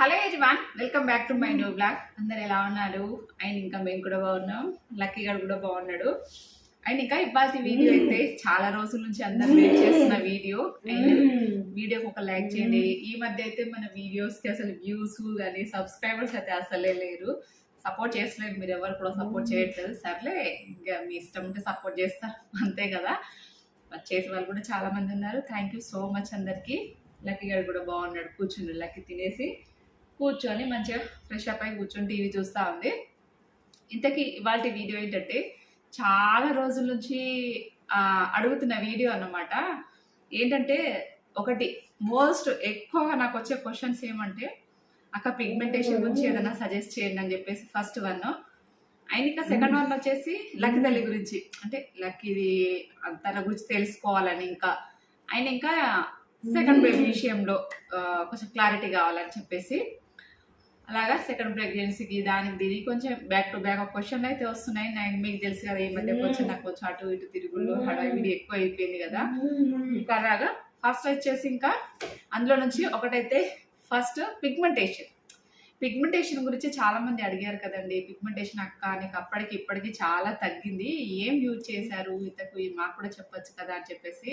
Hello ఎజ్వాన్ welcome back to my new blog. అందరు ఎలా ఉన్నారు? అండ్ ఇంకా మేము కూడా బాగున్నాం. లక్కీ గారు కూడా బాగున్నాడు. అండ్ ఇంకా ఇవాళ వీడియో అయితే చాలా రోజుల నుంచి అందరు వెయిట్ చేస్తున్న వీడియో. అండ్ వీడియోకి ఒక లైక్ చేయండి. ఈ మధ్య అయితే మన వీడియోస్కి అసలు వ్యూస్ కానీ సబ్స్క్రైబర్స్ అయితే అసలే లేరు. సపోర్ట్ చేస్తలేదు. మీరు ఎవరు కూడా సపోర్ట్ చేయట్లేదు. సర్లే ఇంకా మీ ఇష్టం ఉంటే సపోర్ట్ చేస్తారు అంతే కదా. మరి చేసే వాళ్ళు కూడా చాలా మంది ఉన్నారు. థ్యాంక్ యూ సో మచ్ అందరికి. లక్కీ గారు కూడా బాగున్నాడు. కూర్చున్నాడు లక్కీ తినేసి. కూర్చొని మంచిగా ఫ్రెష్ అప్ అయి కూర్చొని టీవీ చూస్తూ ఉంది. ఇంతకీ ఇవాళ వీడియో ఏంటంటే చాలా రోజుల నుంచి అడుగుతున్న వీడియో అన్నమాట. ఏంటంటే ఒకటి మోస్ట్ ఎక్కువగా నాకు వచ్చే క్వశ్చన్స్ ఏమంటే అక్క పిగ్మెంటేషన్ గురించి ఏదైనా సజెస్ట్ చేయండి అని చెప్పేసి ఫస్ట్ వన్ అండ్ ఇంకా సెకండ్ వన్ వచ్చేసి లక్కీ తల్లి గురించి. అంటే లక్కీది తన గురించి తెలుసుకోవాలని ఇంకా. అండ్ ఇంకా సెకండ్ బేబీ విషయంలో కొంచెం క్లారిటీ కావాలని చెప్పేసి. అలాగా సెకండ్ ప్రెగ్నెన్సీకి దానికి దీనికి కొంచెం బ్యాక్ టు బ్యాక్ క్వశ్చన్ అయితే వస్తున్నాయి. నాకు మీకు తెలుసు కదా ఈ మధ్య కొంచెం నాకు కొంచెం అటు ఇటు తిరుగుళ్ళు హడావిడి ఎక్కువ అయిపోయింది కదా ఇంకా అలాగా ఫస్ట్ వచ్చేసి ఇంకా అందులో నుంచి ఒకటైతే ఫస్ట్ పిగ్మెంటేషన్ పిగ్మెంటేషన్ గురించి చాలా మంది అడిగారు కదండి. పిగ్మెంటేషన్ అక్క నీకు అప్పటికి ఇప్పటికి చాలా తగ్గింది. ఏం యూజ్ చేశారు? ఇంతకు మాకు కూడా చెప్పొచ్చు కదా అని చెప్పేసి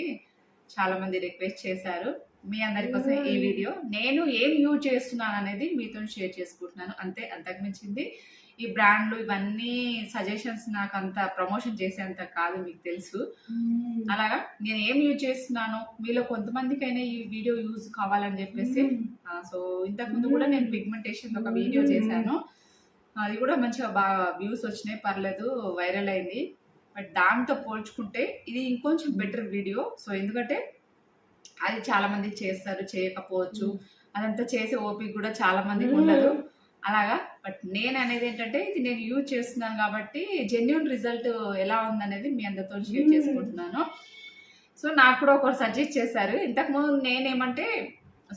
చాలా మంది రిక్వెస్ట్ చేశారు. మీ అందరి కోసం ఈ వీడియో. నేను ఏం యూజ్ చేస్తున్నాను అనేది మీతో షేర్ చేసుకుంటున్నాను. అంతే అంతకుమించింది ఈ బ్రాండ్లు ఇవన్నీ సజెషన్స్ నాకు అంత ప్రమోషన్ చేసేంత కాదు మీకు తెలుసు. అలాగా? నేను ఏం యూజ్ చేస్తున్నాను? మీలో కొంతమందికైనా ఈ వీడియో యూజ్ కావాలని చెప్పేసి సో ఇంతకు ముందు కూడా నేను పిగ్మెంటేషన్ ఒక వీడియో చేశాను. అది కూడా మంచిగా బాగా వ్యూస్ వచ్చినాయి పర్లేదు వైరల్ అయింది. బట్ దాంతో పోల్చుకుంటే ఇది ఇంకొంచెం బెటర్ వీడియో. సో ఎందుకంటే అది చాలా మంది చేస్తారు చేయకపోవచ్చు అదంతా చేసే ఓపిక కూడా చాలా మందికి ఉండదు. అలాగా? బట్ నేను అనేది ఏంటంటే ఇది నేను యూజ్ చేస్తున్నాను కాబట్టి జెన్యున్ రిజల్ట్ ఎలా ఉందనేది మీ అందరితో షేర్ చేసుకుంటున్నాను. సో నాకు కూడా ఒకరు సజెస్ట్ చేశారు. ఇంతకుముందు నేనేమంటే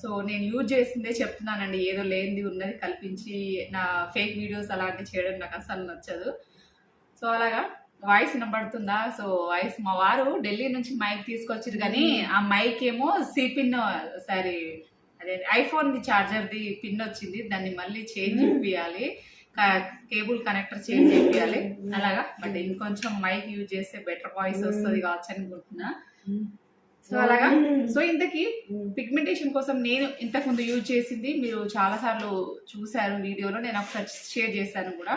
సో నేను యూజ్ చేసిందే చెప్తున్నానండి. ఏదో లేనిది ఉన్నది కల్పించి నా ఫేక్ వీడియోస్ అలాంటివి చేయడం నాకు అసలు నచ్చదు. సో అలాగా? వాయిస్ వినబడుతుందా? సో వాయిస్ మా వారు ఢిల్లీ నుంచి మైక్ తీసుకొచ్చారు కానీ ఆ మైక్ ఏమో సి పిన్ సారీ అదే ఐఫోన్ ది చార్జర్ ది పిన్ వచ్చింది. దాన్ని మళ్ళీ చేంజ్ చేయాలి కేబుల్ కనెక్టర్ చేంజ్ చేయాలి అలాగా? బట్ ఇంకొంచెం మైక్ యూజ్ చేస్తే బెటర్ వాయిస్ వస్తుంది కావచ్చు అనుకుంటున్నా. సో అలాగా? సో ఇంతకీ పిగ్మెంటేషన్ కోసం నేను ఇంతకు ముందు యూజ్ చేసింది మీరు చాలా సార్లు చూశారు వీడియోలో. నేను ఒకసారి షేర్ చేశాను కూడా.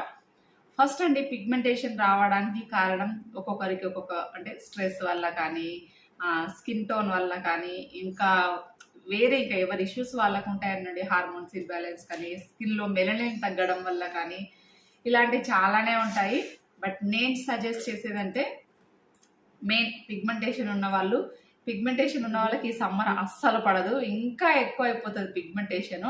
ఫస్ట్ అండి పిగ్మెంటేషన్ రావడానికి కారణం ఒక్కొక్కరికి ఒక్కొక్క అంటే స్ట్రెస్ వల్ల కానీ స్కిన్ టోన్ వల్ల కానీ ఇంకా వేరే ఇంకా ఎవరి ఇష్యూస్ వాళ్ళకు ఉంటాయనండి. హార్మోన్స్ ఇంబ్యాలెన్స్ కానీ స్కిన్లో మెలనిన్ తగ్గడం వల్ల కానీ ఇలాంటివి చాలానే ఉంటాయి. బట్ నేను సజెస్ట్ చేసేదంటే మెయిన్ పిగ్మెంటేషన్ ఉన్న వాళ్ళు పిగ్మెంటేషన్ ఉన్న వాళ్ళకి ఈ సమ్మర్ అస్సలు పడదు. ఇంకా ఎక్కువ అయిపోతుంది పిగ్మెంటేషన్.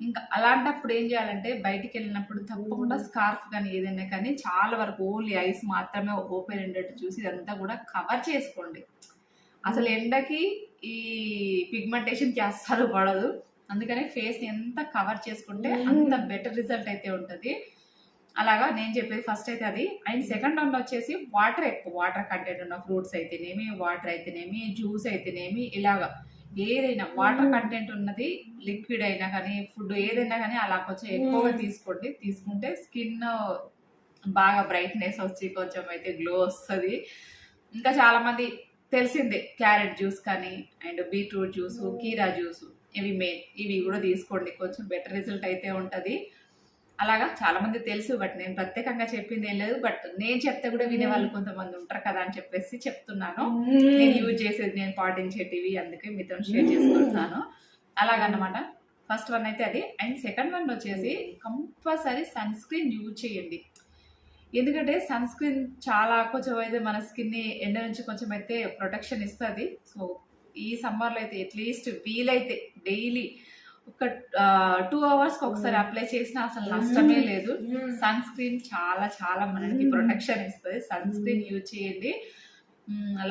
ఇంకా అలాంటప్పుడు ఏం చేయాలంటే బయటికి వెళ్ళినప్పుడు తప్పకుండా స్కార్ఫ్ కానీ ఏదైనా కానీ చాలా వరకు ఓన్లీ ఐస్ మాత్రమే ఓపెన్ ఉండేట్టు చూసి ఇదంతా కూడా కవర్ చేసుకోండి. అసలు ఎండకి ఈ పిగ్మెంటేషన్కి అస్సలు పడదు. అందుకనే ఫేస్ని ఎంత కవర్ చేసుకుంటే అంత బెటర్ రిజల్ట్ అయితే ఉంటుంది. అలాగా నేను చెప్పేది ఫస్ట్ అయితే అది. అండ్ సెకండ్ వన్ వచ్చేసి వాటర్ ఎక్కువ వాటర్ కంటెంట్ ఉన్న ఫ్రూట్స్ అయితేనేమి వాటర్ అయితేనేమి జ్యూస్ అయితేనేమి ఇలాగా. ఏదైనా వాటర్ కంటెంట్ ఉన్నది లిక్విడ్ అయినా కానీ ఫుడ్ ఏదైనా కానీ అలా కొంచెం ఎక్కువగా తీసుకోండి. తీసుకుంటే స్కిన్ బాగా బ్రైట్నెస్ వచ్చి కొంచెం అయితే గ్లో వస్తుంది. ఇంకా చాలా మంది తెలిసిందే క్యారెట్ జ్యూస్ కానీ అండ్ బీట్రూట్ జ్యూస్ కీరా జ్యూస్ ఇవి మెయిన్. ఇవి కూడా తీసుకోండి. కొంచెం బెటర్ రిజల్ట్ అయితే ఉంటుంది. అలాగా చాలా మంది తెలుసు బట్ నేను ప్రత్యేకంగా చెప్పింది ఏం లేదు. బట్ నేను చెప్తే కూడా వినే వాళ్ళు కొంతమంది ఉంటారు కదా అని చెప్పేసి చెప్తున్నాను. నేను యూజ్ చేసేది నేను పాటించేటివి అందుకే మీతో షేర్ చేసుకుంటున్నాను. అలాగన్నమాట. ఫస్ట్ వన్ అయితే అది. అండ్ సెకండ్ వన్ వచ్చేసి కంపల్సరీ సన్ స్క్రీన్ యూజ్ చేయండి. ఎందుకంటే సన్ స్క్రీన్ చాలా కొంచెం అయితే మన స్కిన్ని ఎండ నుంచి కొంచెం అయితే ప్రొటెక్షన్ ఇస్తుంది. సో ఈ సమ్మర్లో అయితే అట్లీస్ట్ వీలైతే డైలీ ఒక టూ అవర్స్కి ఒకసారి అప్లై చేసినా అసలు నష్టమే లేదు. సన్ స్క్రీన్ చాలా చాలా మనకి ప్రొటెక్షన్ ఇస్తుంది. సన్ స్క్రీన్ యూజ్ చేయండి.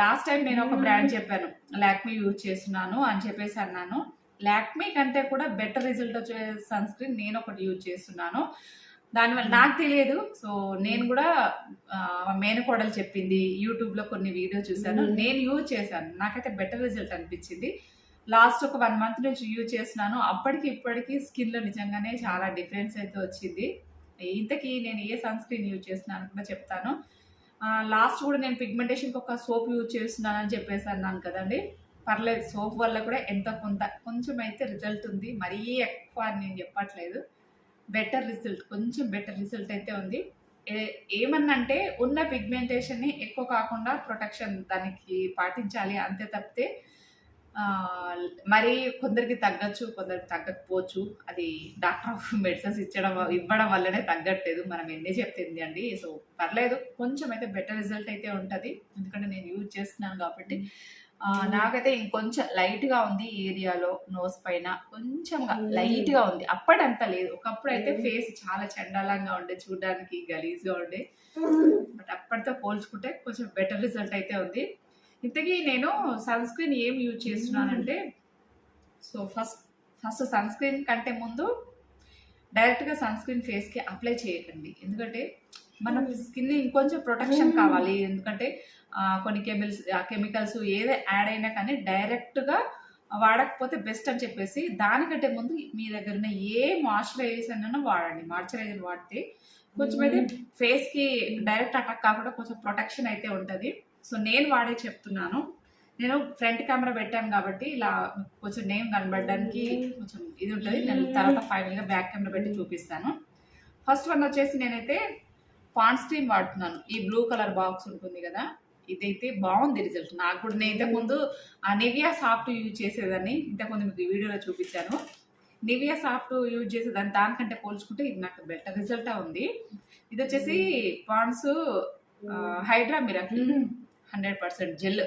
లాస్ట్ టైం నేను ఒక బ్రాండ్ చెప్పాను. లాక్మీ యూజ్ చేస్తున్నాను అని చెప్పేసి అన్నాను. లాక్మీ కంటే కూడా బెటర్ రిజల్ట్ వచ్చే సన్ స్క్రీన్ నేను ఒకటి యూజ్ చేస్తున్నాను. దానివల్ల నాకు తెలియదు. సో నేను కూడా మేనకోడలు చెప్పింది. యూట్యూబ్లో కొన్ని వీడియో చూశాను. నేను యూజ్ చేశాను. నాకైతే బెటర్ రిజల్ట్ అనిపించింది. లాస్ట్ ఒక వన్ మంత్ నుంచి యూజ్ చేస్తున్నాను. అప్పటికి ఇప్పటికి స్కిన్లో నిజంగానే చాలా డిఫరెన్స్ అయితే వచ్చింది. ఇంతకీ నేను ఏ సన్ స్క్రీన్ యూజ్ చేస్తున్నాను కూడా చెప్తాను. లాస్ట్ కూడా నేను పిగ్మెంటేషన్కి ఒక సోప్ యూజ్ చేస్తున్నానని చెప్పేసి అన్నాను కదండి. పర్లేదు సోప్ వల్ల కూడా ఎంత కొంత కొంచెం అయితే రిజల్ట్ ఉంది. మరీ ఎక్కువ అని నేను చెప్పట్లేదు. బెటర్ రిజల్ట్ కొంచెం బెటర్ రిజల్ట్ అయితే ఉంది. ఏమన్నంటే ఉన్న పిగ్మెంటేషన్ని ఎక్కువ కాకుండా ప్రొటెక్షన్ దానికి పాటించాలి అంతే తప్పితే మరి కొందరికి తగ్గచ్చు కొందరికి తగ్గకపోవచ్చు. అది డాక్టర్ ఆఫ్ మెడిసిన్స్ ఇచ్చడం ఇవ్వడం వల్లనే తగ్గట్లేదు. మనం ఎన్ని చెప్తుంది అండి. సో పర్లేదు. కొంచెం అయితే బెటర్ రిజల్ట్ అయితే ఉంటుంది. ఎందుకంటే నేను యూజ్ చేస్తున్నాను కాబట్టి. నాకైతే ఇంకొంచెం లైట్గా ఉంది ఈ ఏరియాలో నోస్ పైన. కొంచెం లైట్గా ఉంది. అప్పుడంత లేదు. ఒకప్పుడు అయితే ఫేస్ చాలా చండాలంగా ఉండే చూడడానికి గలీజ్గా ఉండే బట్ అప్పటితో పోల్చుకుంటే కొంచెం బెటర్ రిజల్ట్ అయితే ఉంది. ఇంతకీ నేను సన్ స్క్రీన్ ఏం యూజ్ చేస్తున్నానంటే so first first sunscreen కంటే ముందు డైరెక్ట్గా సన్ స్క్రీన్ ఫేస్కి అప్లై చేయకండి. ఎందుకంటే మన స్కిన్ ఇంకొంచెం ప్రొటెక్షన్ కావాలి. ఎందుకంటే ఆ, కొన్ని కెమికల్స్ కెమికల్స్ ఏదో యాడ్ అయినా కానీ డైరెక్ట్గా వాడకపోతే బెస్ట్ అని చెప్పేసి దానికంటే ముందు మీ దగ్గర ఉన్న ఏ మాయిశ్చరైజర్ అయినా వాడండి. మాయిశ్చరైజర్ వాడితే కొంచెం అయితే ఫేస్కి డైరెక్ట్ అటాక్ కాకుండా కొంచెం ప్రొటెక్షన్ అయితే ఉంటుంది. సో నేను వాడే చెప్తున్నాను. నేను ఫ్రంట్ కెమెరా పెట్టాను కాబట్టి ఇలా కొంచెం నేమ్ కనబడడానికి కొంచెం ఇది ఉంటుంది. నేను తర్వాత ఫైనల్గా బ్యాక్ కెమెరా పెట్టి చూపిస్తాను. ఫస్ట్ వన్ వచ్చేసి నేనైతే పాండ్ స్క్రీన్ వాడుతున్నాను. ఈ బ్లూ కలర్ బాక్స్ ఉంటుంది కదా ఇదైతే బాగుంది రిజల్ట్. నాకు కూడా నేను ఇంతకుముందు ఆ నివియా సాఫ్ట్ యూజ్ చేసేదాన్ని. ఇంతకుముందు మీకు వీడియోలో చూపించాను. నివియా సాఫ్ట్ యూజ్ చేసేదాన్ని. దానికంటే పోల్చుకుంటే ఇది నాకు బెటర్ రిజల్ట్ ఉంది. ఇది వచ్చేసి Pond's hydra miracle. Hundred percent gel.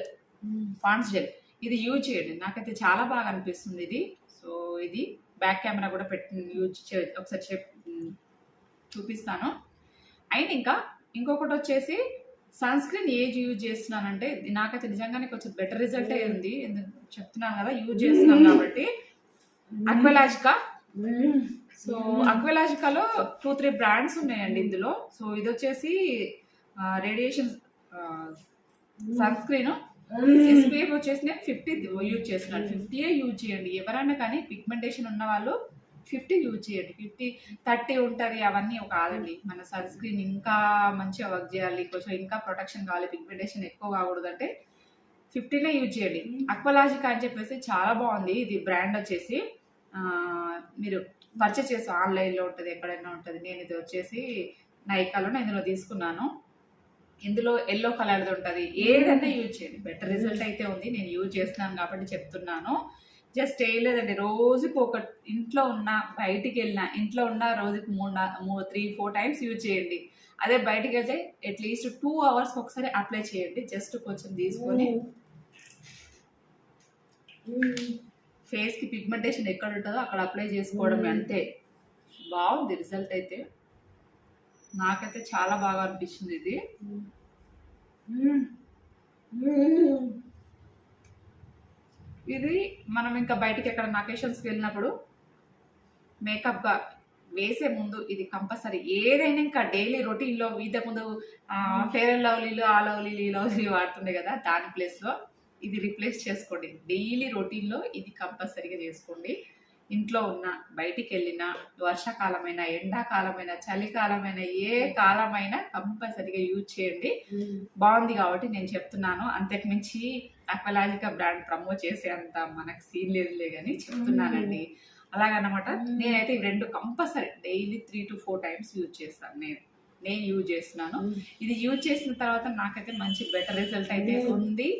Pond's gel. ఇది యూజ్ చేయండి. నాకైతే చాలా బాగా అనిపిస్తుంది ఇది. సో ఇది బ్యాక్ కెమెరా కూడా పెట్టి యూజ్ చే ఒకసారి చెప్ చూపిస్తాను. అండ్ ఇంకా ఇంకొకటి వచ్చేసి సన్ స్క్రీన్ ఏజ్ యూజ్ చేస్తున్నానంటే నాకైతే నిజంగానే కొంచెం బెటర్ రిజల్ట్ ఉంది. ఎందుకు చెప్తున్నాను కదా యూజ్ చేస్తున్నాను కాబట్టి. అక్వలాజికా? సో అక్వలాజికాలో టూ త్రీ బ్రాండ్స్ ఉన్నాయండి ఇందులో. సో ఇది వచ్చేసి రేడియేషన్ సన్ స్క్రీన్. ఎస్పీఎఫ్ వచ్చేసి నేను ఫిఫ్టీ యూజ్ చేస్తున్నాను. ఫిఫ్టీయే యూజ్ చేయండి. ఎవరైనా కానీ పిగ్మెంటేషన్ ఉన్న వాళ్ళు ఫిఫ్టీ యూజ్ చేయండి. ఫిఫ్టీ థర్టీ ఉంటుంది అవన్నీ కాదండి మన సన్ స్క్రీన్ ఇంకా మంచిగా వర్క్ చేయాలి. కొంచెం ఇంకా ప్రొటెక్షన్ కావాలి. పిగ్మెంటేషన్ ఎక్కువ కాకూడదు అంటే ఫిఫ్టీనే యూజ్ చేయండి. అక్వలాజిక్ అని చెప్పేసి చాలా బాగుంది. ఇది బ్రాండ్ వచ్చేసి మీరు పర్చేస్ చేసి ఆన్లైన్లో ఉంటుంది ఎక్కడైనా ఉంటుంది. నేను ఇది వచ్చేసి నైకాలో నేను ఇందులో తీసుకున్నాను. ఇందులో ఎల్లో కలర్ది ఉంటుంది. ఏదైనా యూజ్ చేయండి. బెటర్ రిజల్ట్ అయితే ఉంది. నేను యూజ్ చేస్తున్నాను కాబట్టి చెప్తున్నాను. జస్ట్ ఏం లేదండి. రోజుకు ఒక ఇంట్లో ఉన్న బయటికి వెళ్ళిన ఇంట్లో ఉన్న రోజుకి మూడు త్రీ ఫోర్ టైమ్స్ యూజ్ చేయండి. అదే బయటికి వెళ్తే అట్లీస్ట్ టూ అవర్స్ ఒకసారి అప్లై చేయండి. జస్ట్ కొంచెం తీసుకొని ఫేస్కి పిగ్మెంటేషన్ ఎక్కడ ఉంటుందో అక్కడ అప్లై చేసుకోవడం అంతే. బాగుంది. రిజల్ట్ అయితే. నాకైతే చాలా బాగా అనిపించింది ఇది. ఇది మనం ఇంకా బయటికి ఎక్కడ నకేషన్స్కి వెళ్ళినప్పుడు మేకప్గా వేసే ముందు ఇది కంపల్సరీ ఏదైనా ఇంకా డైలీ రొటీన్లో ఇంతకు ముందు ఫేర్ అండ్ లవ్లీలు ఆ లవ్లీలు ఈ లవ్లీ వాడుతుండే కదా దాని ప్లేస్లో ఇది రిప్లేస్ చేసుకోండి. డైలీ రొటీన్లో ఇది కంపల్సరీగా చేసుకోండి. ఇంట్లో ఉన్న బయటికి వెళ్ళిన వర్షాకాలమైన ఎండాకాలమైన చలికాలమైన ఏ కాలమైనా కంపల్సరీగా యూజ్ చేయండి. బాగుంది కాబట్టి నేను చెప్తున్నాను. అంతకు మించి అక్వలాజికా బ్రాండ్ ప్రమోట్ చేసే అంత మనకు సీన్ లేదులే కానీ చెప్తున్నానండి. అలాగనమాట. నేనైతే ఈ రెండు compulsory daily three to four times use చేస్తాను. నేను నేను యూజ్ చేస్తున్నాను. ఇది యూజ్ చేసిన తర్వాత నాకైతే మంచి బెటర్ రిజల్ట్ అయితే ఉంది.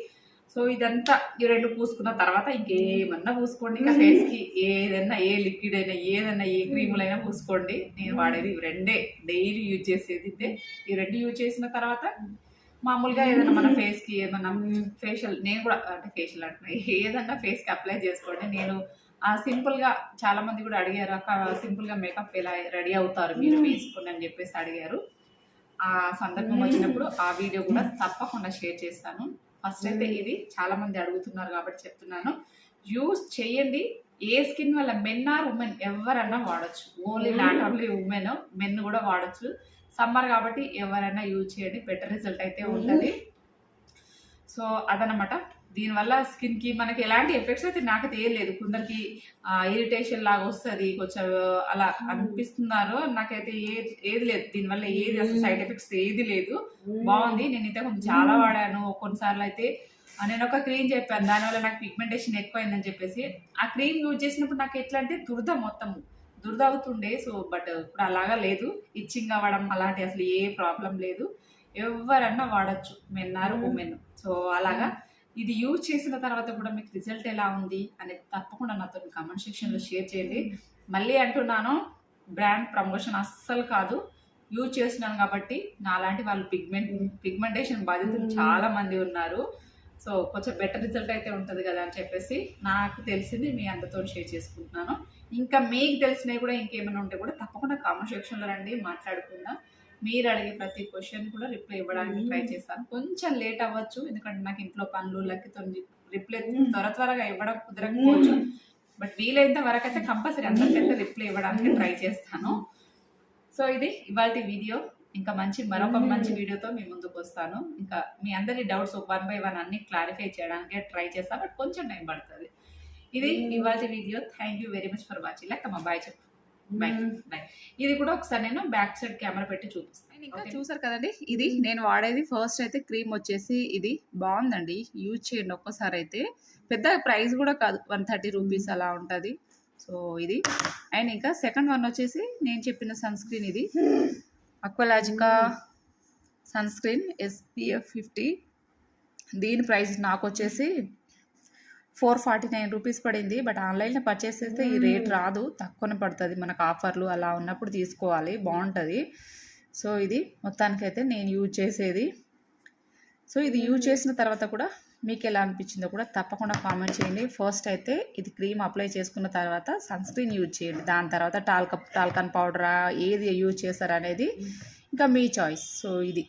సో ఇదంతా ఈ రెండు పూసుకున్న తర్వాత ఇంకేమన్నా పూసుకోండి. ఇంకా ఫేస్కి ఏదైనా ఏ లిక్విడ్ అయినా ఏదైనా ఏ క్రీములైనా పూసుకోండి. నేను వాడేది ఇవి రెండే. డైలీ యూజ్ చేసేది ఇదే. ఈ రెండు యూజ్ చేసిన తర్వాత మామూలుగా ఏదైనా మన ఫేస్కి ఏదైనా ఫేషియల్ నేను కూడా అంటే ఫేషియల్ అంటున్నా. ఏదన్నా ఫేస్కి అప్లై చేసుకోండి. నేను ఆ సింపుల్గా చాలా మంది కూడా అడిగారు అక్క సింపుల్గా మేకప్ ఎలా రెడీ అవుతారు? మీరు వేసుకుని అని చెప్పేసి అడిగారు. ఆ సందర్భం వచ్చినప్పుడు ఆ వీడియో కూడా తప్పకుండా షేర్ చేస్తాను. ఫస్ట్ అయితే ఇది చాలా మంది అడుగుతున్నారు కాబట్టి చెప్తున్నాను. యూస్ చేయండి. ఏ స్కిన్ వల్ల మెన్ ఆర్ ఉమెన్ ఎవరైనా వాడచ్చు. Only not only women men కూడా వాడచ్చు. సమ్మర్ కాబట్టి ఎవరైనా యూజ్ చేయండి. బెటర్ రిజల్ట్ అయితే ఉంటుంది. సో అదనమాట దీనివల్ల స్కిన్కి మనకి ఎలాంటి ఎఫెక్ట్స్ అయితే నాకైతే ఏం లేదు. కొందరికి ఇరిటేషన్ లాగా వస్తుంది కొంచెం అలా అనిపిస్తున్నారు నాకైతే ఏ ఏది లేదు. దీనివల్ల ఏది అసలు సైడ్ ఎఫెక్ట్స్ ఏది లేదు. బాగుంది. నేను ఇంతకు ముందు చాలా వాడాను. కొన్నిసార్లు అయితే నేను ఒక క్రీమ్ చెప్పాను. దానివల్ల నాకు పిగ్మెంటేషన్ ఎక్కువైందని చెప్పేసి. ఆ క్రీమ్ యూజ్ చేసినప్పుడు నాకు ఎట్లా అంటే దురద మొత్తం. దురద అవుతుండే సో బట్ ఇప్పుడు అలాగా లేదు. ఇచ్చింగ్ అవ్వడం అలాంటి అసలు ఏ ప్రాబ్లం లేదు. ఎవరన్నా వాడచ్చు. మెన్నారు ఉమెన్ సో అలాగా. ఇది యూజ్ చేసిన తర్వాత కూడా మీకు రిజల్ట్ ఎలా ఉంది అనేది తప్పకుండా నాతో కామెంట్ సెక్షన్లో షేర్ చేయండి. మళ్ళీ అంటున్నాను బ్రాండ్ ప్రమోషన్ అస్సలు కాదు. యూజ్ చేస్తున్నాను కాబట్టి నాలాంటి వాళ్ళు పిగ్మెంట్ పిగ్మెంటేషన్ బాధితులు చాలా మంది ఉన్నారు. సో కొంచెం బెటర్ రిజల్ట్ అయితే ఉంటుంది కదా అని చెప్పేసి నాకు తెలిసింది మీ అందరితో షేర్ చేసుకుంటున్నాను. ఇంకా మీకు తెలిసినవి కూడా ఇంకేమైనా ఉంటే కూడా తప్పకుండా కామెంట్ సెక్షన్లో రండి మాట్లాడుకుందాం. మీరు అడిగే ప్రతి క్వశ్చన్ కూడా రిప్లై ఇవ్వడానికి ట్రై చేస్తాను. కొంచెం లేట్ అవ్వచ్చు ఎందుకంటే నాకు ఇంట్లో పనులు లక్కితో రిప్లై త్వర త్వరగా ఇవ్వడం కుదరకపోవచ్చు. బట్ వీలైనంత వరకు అయితే కంపల్సరీ అందరికైతే రిప్లై ఇవ్వడానికి ట్రై చేస్తాను. సో ఇది ఇవాళ వీడియో. ఇంకా మంచి మరొక మంచి వీడియోతో మీ ముందుకు వస్తాను. ఇంకా మీ అందరి డౌట్స్ వన్ బై వన్ అన్ని క్లారిఫై చేయడానికి ట్రై చేస్తాను బట్ కొంచెం టైం పడుతుంది. ఇది ఇవాళ video. Thank you very much for watching లెక్క మా బాయ్ చెప్పు. బాయ్ ఇది కూడా ఒకసారి నేను బ్యాక్ సైడ్ కెమెరా పెట్టి చూపిస్తాను. ఇంకా చూసారు కదండి? ఇది నేను వాడేది ఫస్ట్ అయితే క్రీమ్ వచ్చేసి ఇది. బాగుందండి. యూజ్ చేయండి ఒక్కసారి అయితే. పెద్ద ప్రైస్ కూడా కాదు. వన్ థర్టీ రూపీస్ అలా ఉంటుంది. సో ఇది. అండ్ ఇంకా సెకండ్ వన్ వచ్చేసి నేను చెప్పిన సన్ స్క్రీన్ ఇది Aqualogica sunscreen SPF fifty దీని ప్రైస్ నాకు వచ్చేసి ఫోర్ ఫార్టీ నైన్ రూపీస్ పడింది. బట్ ఆన్లైన్లో పర్చేస్ చేస్తే ఈ రేట్ రాదు. తక్కువనే పడుతుంది. మనకు ఆఫర్లు అలా ఉన్నప్పుడు తీసుకోవాలి. బాగుంటుంది. సో ఇది మొత్తానికైతే నేను యూజ్ చేసేది. సో ఇది యూజ్ చేసిన తర్వాత కూడా మీకు ఎలా అనిపించిందో కూడా తప్పకుండా కామెంట్ చేయండి. ఫస్ట్ అయితే ఇది క్రీమ్ అప్లై చేసుకున్న తర్వాత సన్ స్క్రీన్ యూజ్ చేయండి. దాని తర్వాత టాల్క టాల్కన్ పౌడరా ఏది యూజ్ చేస్తారు అనేది ఇంకా మీ చాయిస్. సో ఇది.